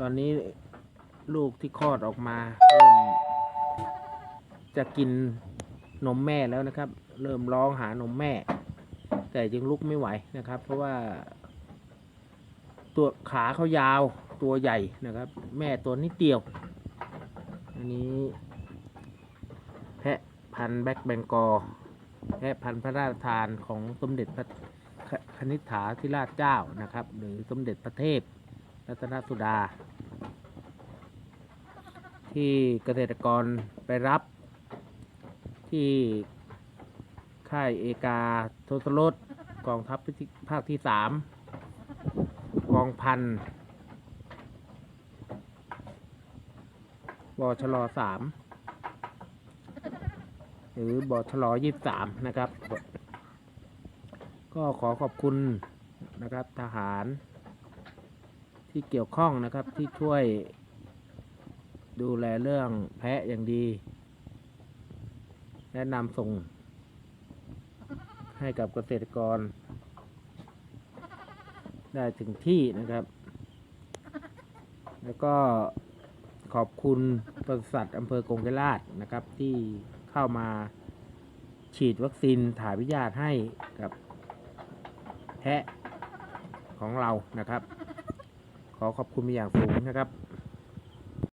ตอนนี้ลูกที่คลอดออกมาเริ่มจะกินนมแม่แล้วนะครับ เริ่มร้องหานมแม่ แต่ยังลุกไม่ไหวนะครับ เพราะว่า ตัวขาเขายาวตัวใหญ่นะครับ แม่ตัวนิดเดียว อันนี้ แพะพันแบ็กเบงกอ แพะพันพระราชทานของสมเด็จพระคณิษฐาธิราชเจ้านะครับ หรือสมเด็จพระเทพ รัตนสุดา ที่เกษตรกรไปรับ ที่ค่ายเอกาทศรสกองทัพภาคที่สามกองพันบชลสามหรือบชลยี่สามนะครับ ก็ขอขอบคุณนะครับทหาร ที่เกี่ยวข้องนะครับที่ช่วยดูแลเรื่องแพะอย่างดี แนะนำส่ง ให้กับเกษตรกร ได้ถึงที่นะครับ แล้วก็ขอบคุณปศุสัตว์อำเภอกงไกรลาดนะครับ ที่เข้ามาฉีดวัคซีนถ่ายพยาให้กับแพะของเรานะครับ ขอขอบคุณเป็นอย่างสูงนะครับ